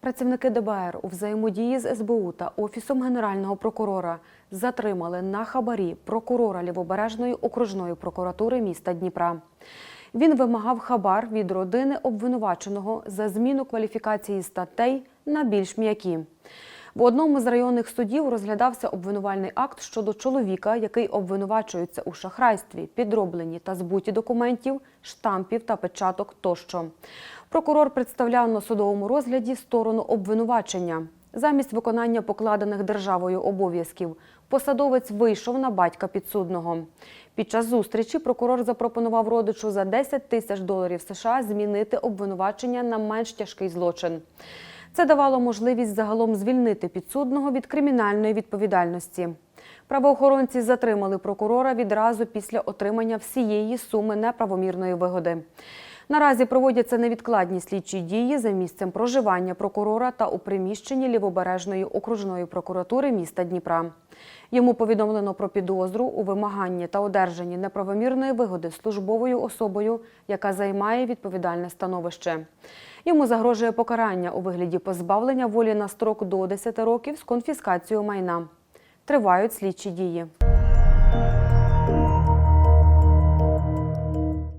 Працівники ДБР у взаємодії з СБУ та Офісом Генерального прокурора затримали на хабарі прокурора Лівобережної окружної прокуратури міста Дніпра. Він вимагав хабар від родини обвинуваченого за зміну кваліфікації статей на більш м'які. В одному з районних судів розглядався обвинувальний акт щодо чоловіка, який обвинувачується у шахрайстві, підробленні та збуті документів, штампів та печаток тощо. Прокурор представляв на судовому розгляді сторону обвинувачення. Замість виконання покладених державою обов'язків посадовець вийшов на батька підсудного. Під час зустрічі прокурор запропонував родичу за 10 тисяч доларів США змінити обвинувачення на менш тяжкий злочин. Це давало можливість загалом звільнити підсудного від кримінальної відповідальності. Правоохоронці затримали прокурора відразу після отримання всієї суми неправомірної вигоди. Наразі проводяться невідкладні слідчі дії за місцем проживання прокурора та у приміщенні Лівобережної окружної прокуратури міста Дніпра. Йому повідомлено про підозру у вимаганні та одержанні неправомірної вигоди службовою особою, яка займає відповідальне становище. Йому загрожує покарання у вигляді позбавлення волі на строк до 10 років з конфіскацією майна. Тривають слідчі дії.